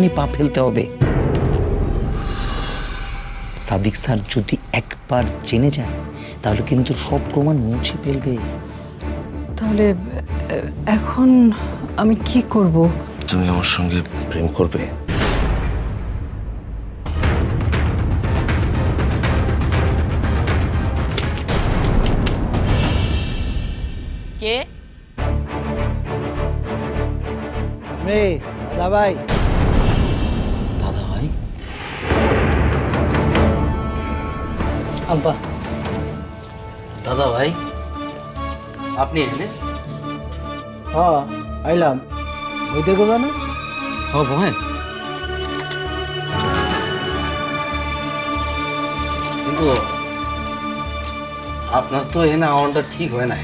সাবধানে পা ফেলতে হবে। সাদিক স্যার যদি একবার জেনে যায় তাহলে কিন্তু সব প্রমাণ মুছে ফেলবে। তাহলে এখন আমি কি করব? তুমি আমার সঙ্গে প্রেম করবে। কে? আমি দাদা ভাই আব্বা। দাদা ভাই আপনি এখানে? হ আইলাম। বইতে গো না হ বহেন। কিন্তু আপনার তো এখানে আওয়ানটা ঠিক হয় না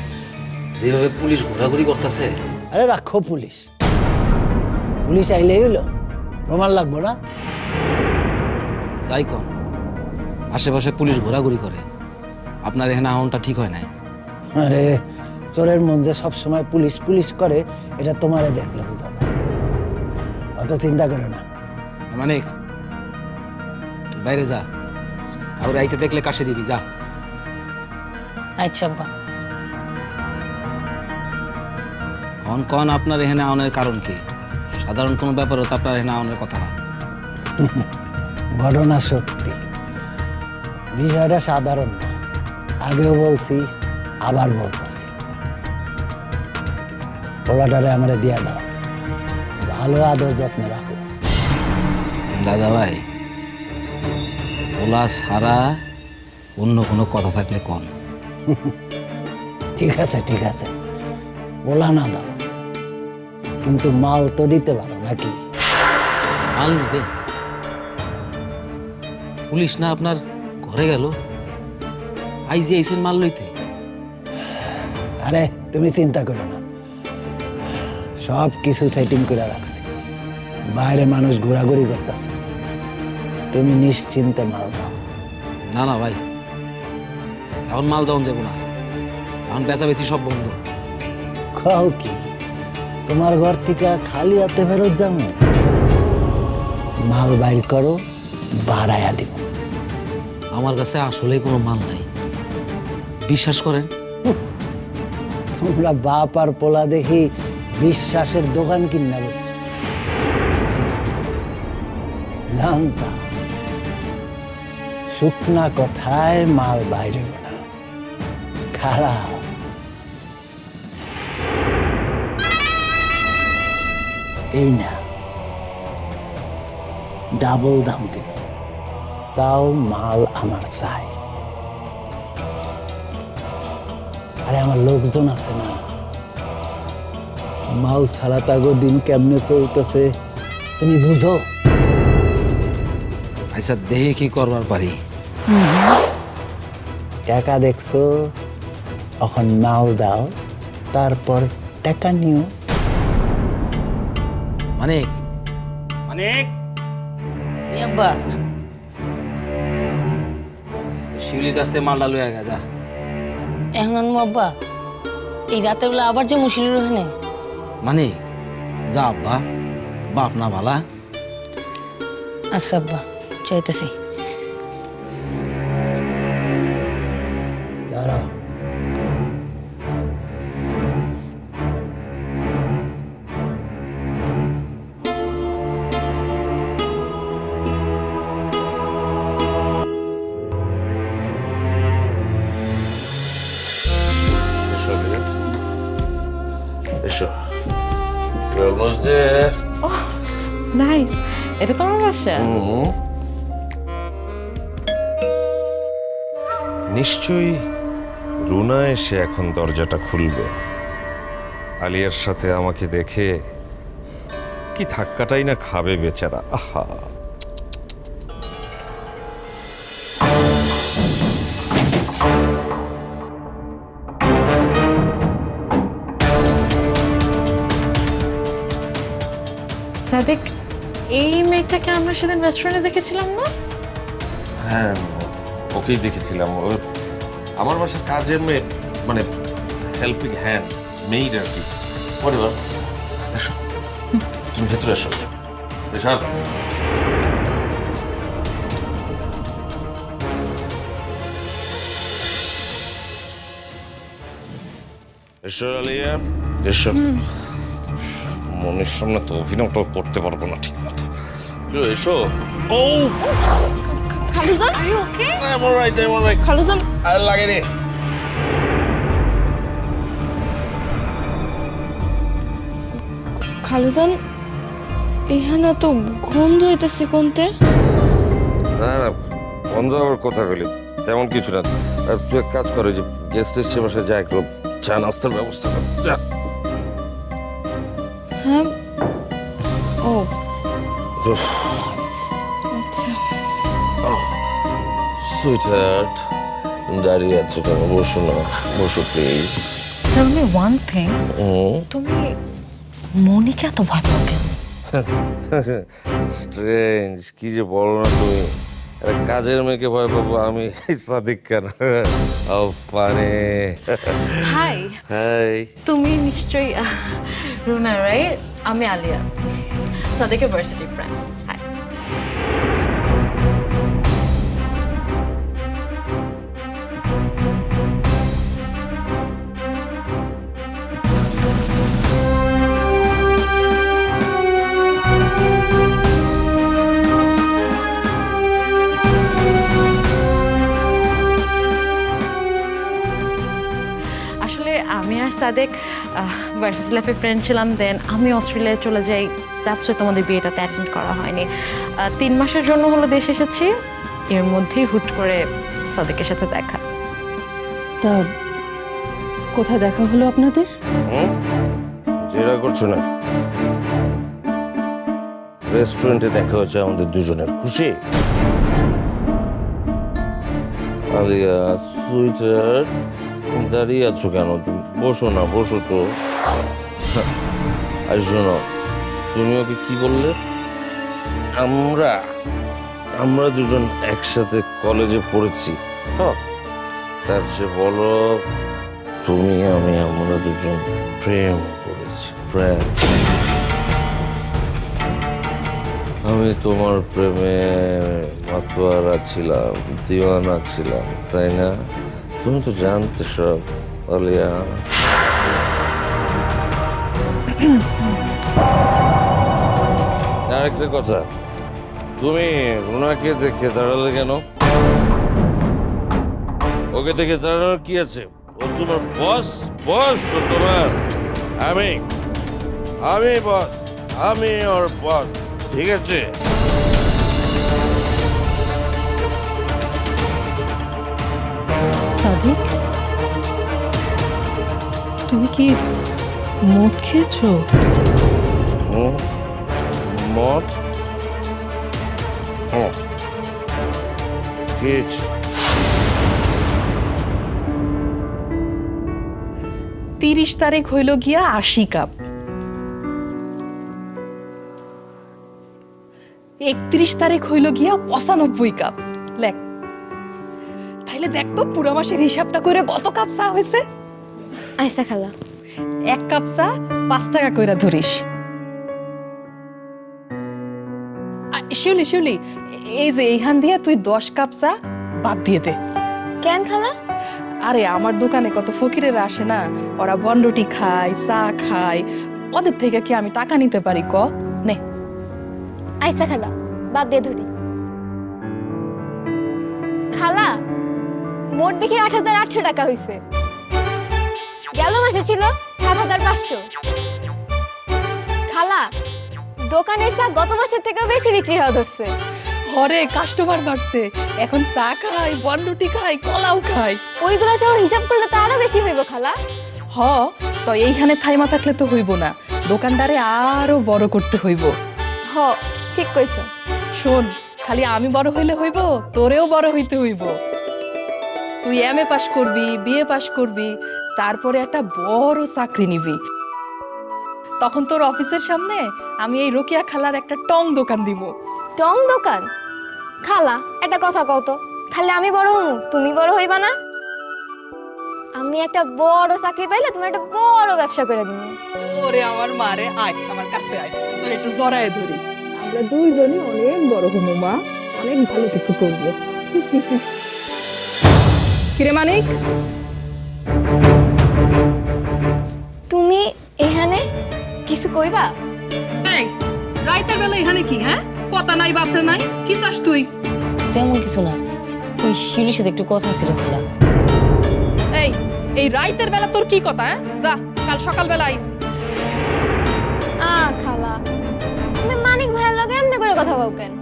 যেভাবে পুলিশ ঘোরাঘুরি করতেছে। আরে রাখো পুলিশ। পুলিশ আইলেই হইল। প্রমাণ লাগবো না? যাই কন। আশেপাশে পুলিশ ঘোরাঘুরি করে। আপনার এখানে আহনটা ঠিক হয় নাই। আরে চোরের মন যে সবসময় পুলিশ পুলিশ করে এটা তোমারে দেখলে বোঝা যায়। অত চিন্তা করো না। মানে বাইরে যা। আর আইতে দেখলে কাশে দিবি যা। আচ্ছা আব্বা। অন কন আপনার এখানে আউনের কারণ কি? সাধারণ কোনো ব্যাপার হতো আপনার এখানে আউনের কথা না। ঘটনা সত্যি। বিষয়টা সাধারণ না। আগেও বলছি আবার বলতেছি। পোলাটারে আমার দিয়া দাও। ভালো আদর যত্ন রাখো। দাদা ভাই ওলা ছাড়া অন্য কোনো কথা থাকলে কন। ঠিক আছে ঠিক আছে। বলা না দাও। কিন্তু মাল তো দিতে পারো নাকি? মাল নেবে? পুলিশ না আপনার ঘরে গেল। আইজি আইসেন মাল লইতে। আরে তুমি চিন্তা করো না। সব কিছু সেটিং করে রাখছি। বাইরে মানুষ ঘোরাঘুরি করতেছে। তুমি নিশ্চিন্তে মাল দাও। না না ভাই। এখন মাল দেওয়া যাব না। এখন বেচাবেচি সব বন্ধ। খাও কি? তোমার ঘর থেকে খালি হাতে ফেরত যাব? মাল বাইর করো বাড়াইয়া দিব। আমার কাছে আসলে কোনো মাল নাই। বিশ্বাস করেন? তোমরা বাপ আর পোলা দেখি বিশ্বাসের দোকান কিনা গেছে জানতা, শুকনা কথায় মাল বাইরে না খারাপ। এই না, ডাবল দাম দেব তাও মাল আমার চাই। আরে আমার লোকজন আছে না। মাল ছাড়া তাগো দিন কেমনে চলতেছে তুমি বুঝো? আচ্ছা দেখে কি করবার পারি? টাকা দেখছ এখন মাল দাও তারপর টাকা নিও। মানিক। মানিক। জি আব্বা শিউলির কাছ থেকে মালটা লয়ে গেছে যা। এখন আব্বা এই রাতের বেলা আবার যে মুশিলের ওখানে? মানে? যা আব্বা বাপ না ভালা। আচ্ছা আব্বা চাইতেছি আচ্ছা। নিশ্চয়ই রুনা এসে এখন দরজাটা খুলবে। আলিয়ার সাথে আমাকে দেখে কি ধাক্কাটাই না খাবে বেচারা। আহা। সাদেক এই মেয়েটাকে আমরা সেদিন রেস্টুরেন্টে দেখেছিলাম না? হ্যাঁ ওকেই দেখেছিলাম। ও আমার বাসার কাজের মেয়ে মানে হেল্পিং হ্যান্ড মেইড আর কি। পরে এসো। তুমি ভেতরে এসো। এসব এসো আলিয়া। এসো। মনের সামনে তো অভিনয়টা করতে পারব না ঠিক মতো এসো, ও খালুজান are you okay I'm alright, I'm alright. খালুজান আর লাগে রে খালুজান এখানে তো গন্ধ হইতেছে কোনতে? না না বন্ধ আবার কথা বলি তেমন কিছু না। আর তুই এক কাজ করো যে গেস্ট এসছে বাসায় যা একটু চা নাস্তার ব্যবস্থা কর। হ্যাঁ আচ্ছা। সুইটহার্ট দাঁড়িয়ে আছো কেন বসো না বসো please tell me one thing তুমি মনিকে এত ভয় পাও কেন স্ট্রেঞ্জ কি যে বলো না তুমি? কাজের মেয়েকে ভয় পাবো আমি সাদিক কেন? ফানে হাই হাই তুমি নিশ্চয়ই রুনা রাইট আমি আলিয়া। সাদেকের ভার্সিটি ফ্রেন্ড আসলে আমি আর সাদেক ভার্সিটি লাইফে ফ্রেন্ড ছিলাম দেন আমি অস্ট্রেলিয়ায় চলে যাই। দ্যাটস তোমাদের বিয়েটাতে অ্যাটেন্ড করা হয়নি। তিন মাসের জন্য হলো দেশে এসেছি এর মধ্যেই হুট করে সাদেকের সাথে দেখা। তা কোথায় দেখা হলো আপনাদের? জেরা করছ না? রেস্টুরেন্টে দেখা হয়েছে আমাদের দুজনের। খুশি? আলিয়া সুইটার দাঁড়িয়ে আছো কেন? তুমি বসো না বসো তো। আর শোনো তুমি ওকে কি বললে? আমরা আমরা দুজন একসাথে কলেজে পড়েছি। হ্যাঁ তার চেয়ে বলো, তুমি, আমি, আমরা দুজন প্রেম করেছি প্রেম আমি তোমার প্রেমে মাতোয়ারা ছিলাম, দিওয়ানা ছিলাম, তাই না? তুমি তো জানতে সব, আলিয়া। আরেকটা কথা। তুমি রুনাকে দেখে দাঁড়ালে কেন? ওকে দেখে দাঁড়ানোর কি আছে? ও তোমার বস বস তোমার আমি। আমি বস আমি ওর বস ঠিক আছে? সাদিক তুমি কি মদ খেয়েছো? হুম? মদ? খেয়েছি তিরিশ তারিখ হইল গিয়া আশি কাপ। একত্রিশ তারিখ হইল গিয়া পঁচানব্বই কাপ। লেখ। তাইলে দেখ তো পুরো মাসের হিসাবটা করে কত কাপ চা হয়েছে আইসা খালা। এক কাপ চা পাঁচ টাকা কইরা ধরিস। শিউলি শিউলি এই যে এইখান দিয়ে তুই দশ কাপ চা বাদ দিয়ে দে। কেন খালা? আরে আমার দোকানে কত ফকিরেরা আসে না ওরা বনরুটি খায় চা খায় ওদের থেকে কি আমি টাকা নিতে পারি ক? নে। আইসা খালা বাদ দিয়ে ধরি। খালা মোট দেখি আট হাজার আটশো টাকা হয়েছে গেল মাসে ছিল সাত হাজার পাঁচশো। খালা দোকানের চা গত মাসের থেকেও বেশি বিক্রি হওয়া ধরছে। হরে কাস্টমার বাড়ছে। এখন চা খাই বনরুটি খাই কলাও খাই। ওইগুলো সব হিসাব করলে তো আরও বেশি হইব খালা। হ তো এইখানে থাইমা থাকলে তো হইব না। দোকানদারে আরও বড় করতে হইব। হ ঠিক কইছো। শোন খালি আমি বড় হইলে হইব তোরেও বড় হইতে হইব। তুই এম এ পাশ করবি বিএ পাশ করবি তারপরে একটা বড় চাকরি নিবি। তখন তোর অফিসের সামনে আমি এই রোকিয়া খালার একটা টং দোকান দিব। টং দোকান? খালা একটা কথা কও তো। খালি আমি বড় হমু তুমি বড় হইবা না? আমি একটা বড় চাকরি পাইলে তুমি একটা বড় ব্যবসা করে দিব। ওরে আমার মারে আয় আমার কাছে আয়। তোর একটু জড়ায় ধরি। আমরা দুইজনই অনেক বড় হমু মা। অনেক ভালো কিছু করব। কিরে মানিক? তুমি এখানে? কিছু কইবা? এই রাইতের বেলা এখানে কি হ্যাঁ? কথা নাই বার্তা নাই কি চাস তুই? তেমন কিছু না। ওই শিউলির সাথে একটু কথা ছিল খালা। এই এই রাইতের বেলা তোর কি কথা হ্যাঁ? যা কাল সকালবেলা আইস। আ খালা। তুমি মানিক ভাইয়ের লগে এমনি করে কথা কও কেন?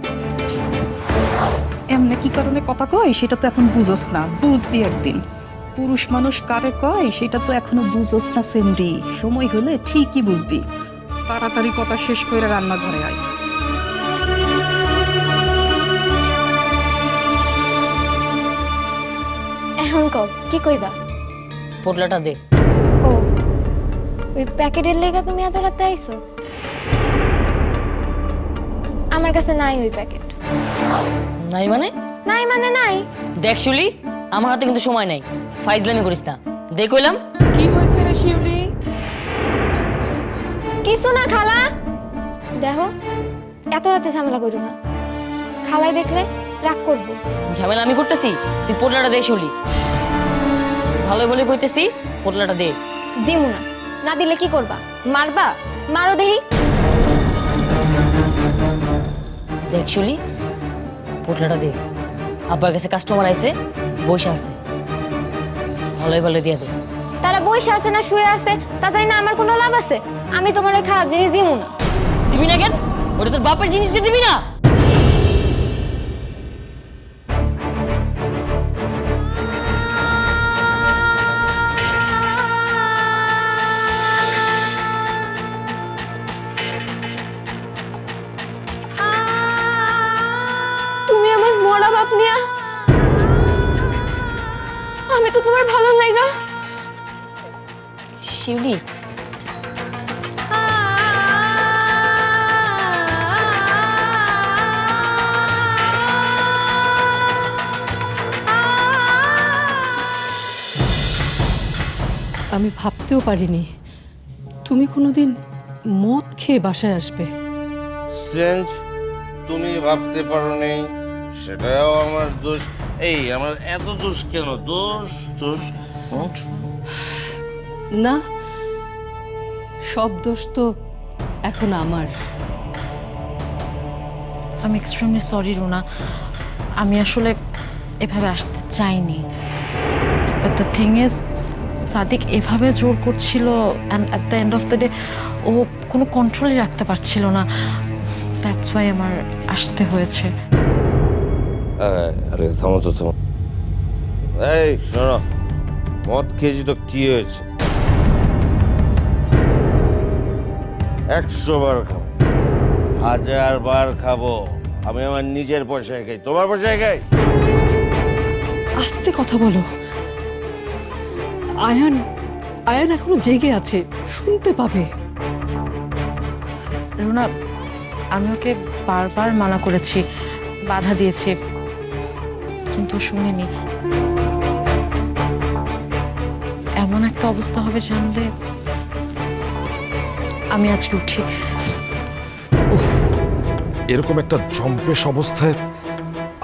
এমনি কি কারণে কথা কয় সেটা তো এখন বুঝোস না। বুঝবি একদিন। পুরুষ মানুষ কারে কয় সেটা তো এখনও বুঝোস না সেমরি সময় হলে ঠিকই বুঝবি। তাড়াতাড়ি কথা শেষ করে রান্নাঘরে আয়। এখন কও কি কইবা? পোটলাটা দে। ও ওই প্যাকেটের লেগে তুমি এত রাতে আইছো? আমার কাছে নাই ওই প্যাকেট। নাই মানে? নাই মানে নাই। দেখ শিউলি আমার হাতে কিন্তু সময় নাই। ফাইজলামি করিস না। দে কইলাম কি হয়েছে রে শিউলি? কিছু না খালা। দেখো এত রাতে ঝামেলা করো না। খালাই দেখলে রাগ করব। ঝামেলা আমি করতেছি। তুই পোটলাটা দে শিউলি। ভালো বলে কইতেছি পোটলাটা দে। দিমু না। না দিলে কি করবা? মারবা? মারো দেহি দেখ শিউলি পোটলাটা দে। আব্বার কাছে কাস্টমার আইছে। বসে আছে। ভালোই ভালো দিয়ে দে। তারা বসে আছে না শুয়ে আছে তা জানি না আমার কোনো লাভ আছে। আমি তোমার ওই খারাপ জিনিস দিব না। দিবি না কেন? ওটা তোর বাপের জিনিস দিবি না? শিউলি। আমি ভাবতেও পারিনি। তুমি কোনোদিন মদ খেয়ে বাসায় আসবে। তুমি ভাবতে পারো নেই সেটাও আমার দোষ। এই আমার এত দোষ কেন? দোষ দোষ? না সব দোষ তো এখন আমার। আমি এক্সট্রিমলি সরি রুনা। আমি আসলে এভাবে আসতে চাইনি। But the thing is Sadik এভাবে জোর করছিল and at the end of the day ও কোনো কন্ট্রোলই রাখতে পারছিল না। দ্যাটস ওয়াই আমার আসতে হয়েছে। এই, আরে থামো তো থামো। এই শোনো মদ খেয়েছি তো কি হয়েছে? একশো বার খাব। হাজার বার খাব। আমি আমার নিজের পয়সায় খাই। তোমার পয়সায় খাই? আস্তে কথা বলো। আয়ান আয়ান এখনও জেগে আছে। শুনতে পাবে। রুনা আমি ওকে বারবার মানা করেছি। বাধা দিয়েছি। কিন্তু শুনিনি। এমন একটা অবস্থা হবে জানলে আমি আজকে উঠি এরকম একটা জম্পেশ অবস্থায়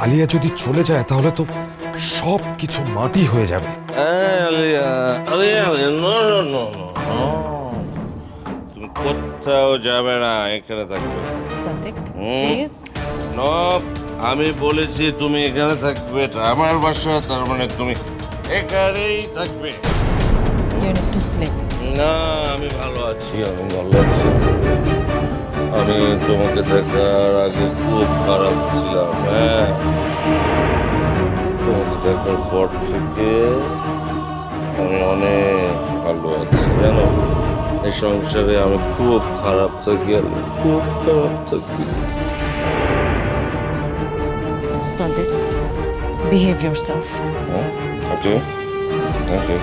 আলিয়া যদি চলে যায় তাহলে তো সব কিছু মাটি হয়ে যাবে। হ্যাঁ, Alia. Alia no no no no তুমি কোথাও যাবে না এখানে থাকবে। আমি বলেছি তুমি এখানে থাকবে আমার বাসা তার মানে তুমি এখানেই থাকবে। না আমি ভালো আছি আমি ভালো আছি। আমি তোমাকে দেখার আগে খুব খারাপ ছিলাম হ্যাঁ? তোমাকে দেখার পর থেকে আমি অনেক ভালো আছি জানো? এই সংসারে আমি খুব খারাপ থাকি আর খুব খারাপ থাকি। Sadik behave yourself okay okay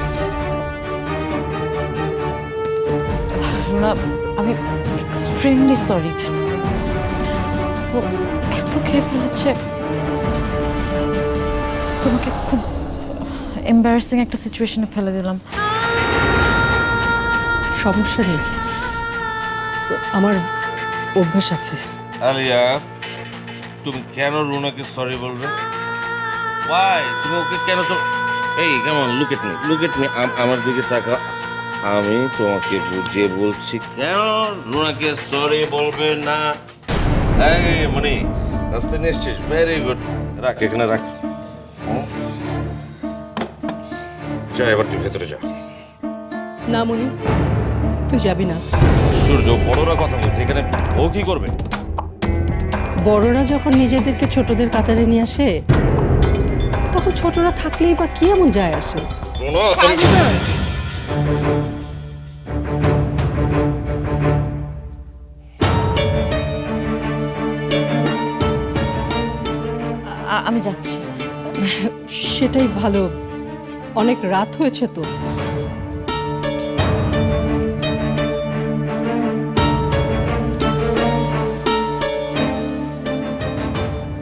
Runa আমি এক্সট্রিমলি সরি ও এত খেয়ে ফেলেছে। তোমাকে খুব এম্বারাসিং একটা সিচুয়েশনে ফেলে দিলাম। সমস্যা নেই। আমার অভ্যাস আছে। আলিয়া তুমি কেন রুনাকে সরি বলবে? ওয়াই তুমি ওকে কেন এই কেমন look at me look at me আমার দিকে তাকা আমি তোমাকে বুঝিয়ে বলছি কেন? রুনাকে সরি বলবে না? এই মনি রাস্তা নিয়ে এসছিস? ভেরি গুড রাখ এখানে রাখ? যা এবার তুই ভেতরে যা। না মনি তুই যাবি না। সূর্য বড়রা কথা বলছে এখানে ও কি করবে? বড়রা যখন নিজেদেরকে ছোটদের কাতারে নিয়ে আসে তখন ছোটরা থাকলেই বা কি এমন যায় আসে? আমি যাচ্ছি। সেটাই ভালো। অনেক রাত হয়েছে তো।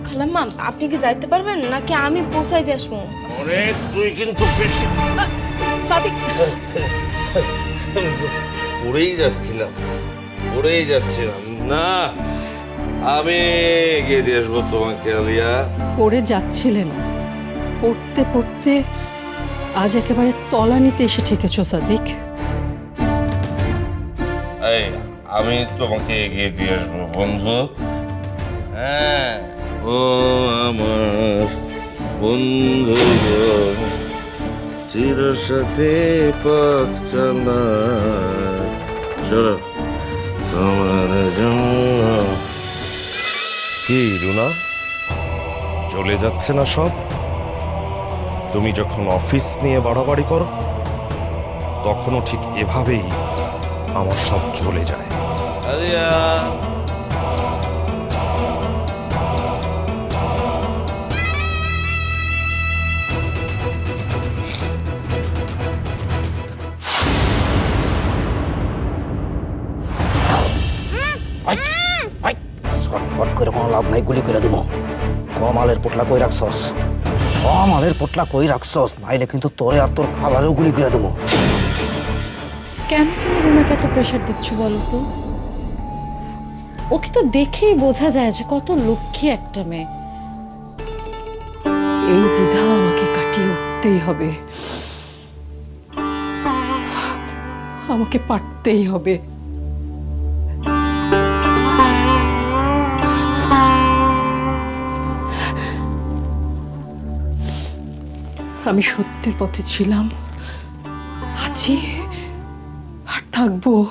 খালাম্মা আপনি কি যাইতে পারবেন নাকি আমি পৌঁছাই দিয়ে আসব? অনেক তুই কিন্তু বেশি। সাদিক। পড়েই যাচ্ছিলাম। পড়েই যাচ্ছিলাম। না আমি এগিয়ে দিয়ে আসব তোমাকে আলিয়া। পড়ে যাচ্ছিলে না। পড়তে পড়তে আজ একেবারে তলানিতে এসে ঠেকেছ সাদিক। এই আমি তোমাকে এগিয়ে দিয়ে আসব বন্ধু। হ্যাঁ ও আমার বন্ধু চির সাথে পথ চলা। চলো তোমার জন্য কি, রুনা? চলে যাচ্ছে না সব? তুমি যখন অফিস নিয়ে বাড়াবাড়ি করো, তখনও ঠিক এভাবেই আমার সব চলে যায়। আলিয়া লাভ নাই গুলি করে দেবো কম আলের পোটলা কই রাখছস? কম আলের পোটলা কই রাখছস? নাইলে কিন্তু তোরে আর তোর খালারেও গুলি করে দেবো কেন তুমি রুনাকে এত প্রেশার দিচ্ছ বলো তো? ওকে তো দেখেই বোঝা যায় যে কত লক্ষ্মী একটা মেয়ে। এই দ্বিধা আমাকে কাটিয়ে উঠতেই হবে। আমাকে পারতেই হবে। আমি সত্যের পথে ছিলাম। আছি আর থাকব।